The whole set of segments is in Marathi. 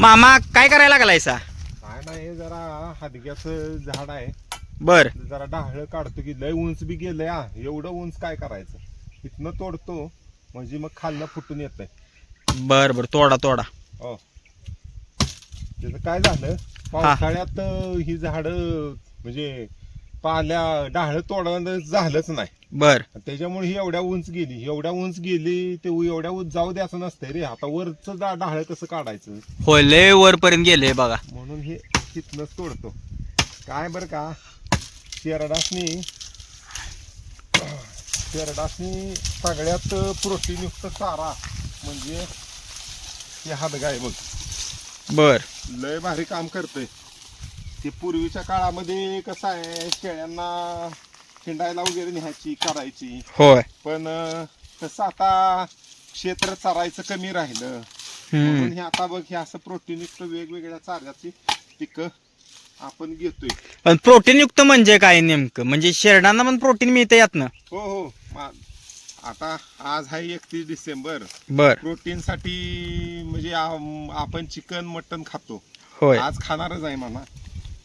मामा काय करायला लागलायसा? काय नाही जरा हादग्याचं झाड आहे. बर. जरा डाहळ काढतो की लय उंच बी गेलंय हा. एवढं उंच काय करायचं? इथनं तोडतो म्हणजे मग खालनं फुटून येतंय. बर बर. तोडा तोडा. हो. त्याचं काय झालं पावसाळ्यात अं, ही झाड म्हणजे पाल्या डाहळ तोडणं झालंच नाही. बर. त्याच्यामुळे ही एवढ्या उंच गेली. एवढ्या उंच गेली ते एवढ्या उंच जाऊ द्यायचं नसतंय रे. आता वरचं डा- डाहळ कसं काढायचं? होय लय वरपर्यंत गेले बघा. म्हणून हे तिथनंच तोडतो. काय बरं का? शेरडासनी शेरडासनी सगळ्यात प्रोटीनयुक्त चारा म्हणजे हे हादगाय बघ. बर. लय भारी काम करतंय. ते पूर्वीच्या काळामध्ये कसं आहे शेळ्यांना हिंडायला वगैरे न्यायची करायची. होय. पण अं, कसं आता क्षेत्र चरायचं कमी राहिलं. म्हणून. हे आता बघ हे असं प्रोटीनयुक्त वेगवेगळ्या चाऱ्याची पिकं आपण घेतोय. पण प्रोटीन युक्त म्हणजे काय नेमकं? म्हणजे शेरडांना पण प्रोटीन मिळतं यातनं? हो हो. मा- आता आज आहे एकतीस डिसेंबर. बर. प्रोटीन साठी म्हणजे आम- आपण चिकन मटन खातो. होय. आज खाणारच आहे म्हणा.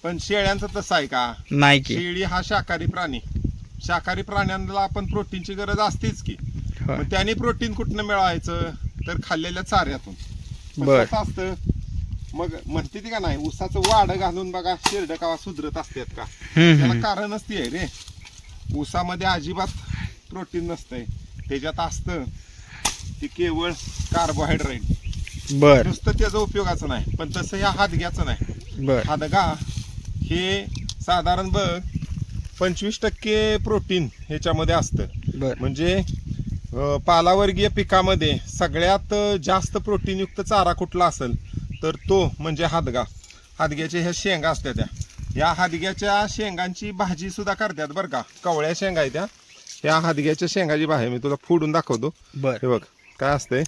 पण शेळ्यांचं तसं आहे का? नाही की. शेळी हा शाकाहारी प्राणी. शाकाहारी प्राण्यांना आपण प्रोटीनची गरज असतेच की. होय. मग त्याने प्रोटीन कुठनं मिळवायचं? तर खाल्लेल्या चाऱ्यातून. बर. कसं असतं? मग म्हणते ती का नाही उसाचं वाड घालून बघा शेरड कावा सुधरत असतात का? हम्म, त्याला हम्म. कारणच ती आहे रे. ऊसामध्ये अजिबात प्रोटीन नसतंय. त्याच्यात असतं ते केवळ कार्बोहायड्रेट बर. नुसतं त्याचा उपयोगाचं नाही पण तसं ह्या हादग्याचं नाही. बर. हादगा हे साधारण बघ पंचवीस टक्के प्रोटीन ह्याच्यामध्ये असतं. म्हणजे पालावर्गीय पिकामध्ये सगळ्यात जास्त प्रोटीनयुक्त चारा कुठला असेल तर तो म्हणजे हादगा. हादग्याच्या ह्या शेंगा असत्या त्या. या हादग्याच्या शेंगांची भाजी सुद्धा करतात बरं का. कवळ्या शेंगा आहेत त्या. ह्या हादग्याच्या शेंगाची भाजी मी तुला फोडून दाखवतो. बर. हे बघ काय असतंय?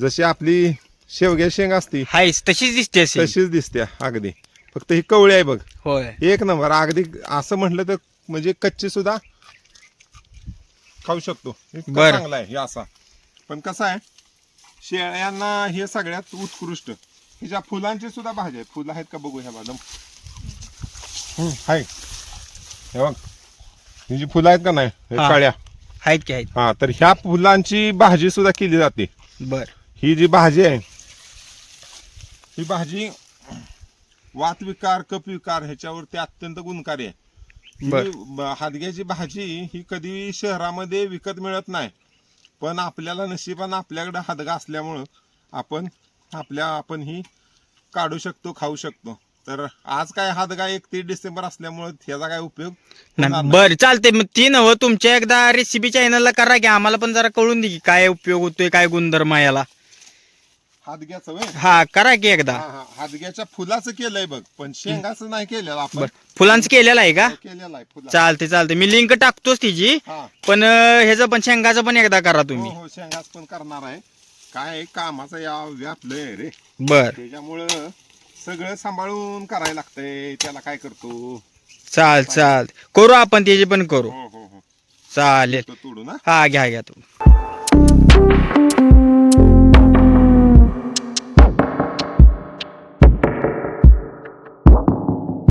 जशी आपली शेवग्या शेंग असती तशीच दिसते तशीच दिसते अगदी. फक्त ही कवळी आहे बघ. होय. एक नंबर. अगदी असं म्हटलं तर म्हणजे कच्ची सुद्धा खाऊ शकतो. इतकं बरं. चांगला आहे हे असा. पण कसं आहे शेळ्यांना हे सगळ्यात उत्कृष्ट. हिच्या फुलांची सुद्धा भाजी आहे. फुलं आहेत का बघू ह्या मॅडम आहे हे बघ. ही जी फुलं आहेत का नाही हे हा. काळ्या. आहेत की आहेत? हा तर ह्या फुलांची भाजी सुद्धा केली जाते. बर. ही जी भाजी आहे ही भाजी वातविकार कपविकार ह्याच्यावरती अत्यंत गुणकारी आहे. बर. ही हादग्याची भाजी ही कधी शहरामध्ये विकत मिळत नाही. पण आपल्याला नशिबानं आपल्याकडे हादगा असल्यामुळं आपण आपल्या आपण ही काढू शकतो खाऊ शकतो. तर आज काय हादगा एकतीस डिसेंबर असल्यामुळं ह्याचा काय उपयोग होणार नाही. बर चालते मग ती नव तुमच्या एकदा रेसिपी चॅनलला करा की आम्हाला पण जरा कळून दे की काय उपयोग होतोय काय गुणधर्म आहे याला. हादग्याचं? हा करा की एकदा. हा हा. हादग्याच्या फुलाचं केलंय बघ पण शेंगाचं नाही केलेलं आपण. फुलांचं केलेलं आहे का? केलेलं आहे फुला चालते चालते मी लिंक टाकतोच तिची हा. पण अं, ह्याचं पण शेंगाचं पण एकदा करा हो तुम्ही. हो शेंगाच पण करणार आहे. काय कामाचं या व्यापलंय रे. बर. त्याच्यामुळं सगळं सांभाळून करायला लागतंय. त्याला काय करतो? चाल चाल. करू आपण त्याची पण करू. हो हो हो. चालेल. तो तोडू ना? हा घ्या घ्या तू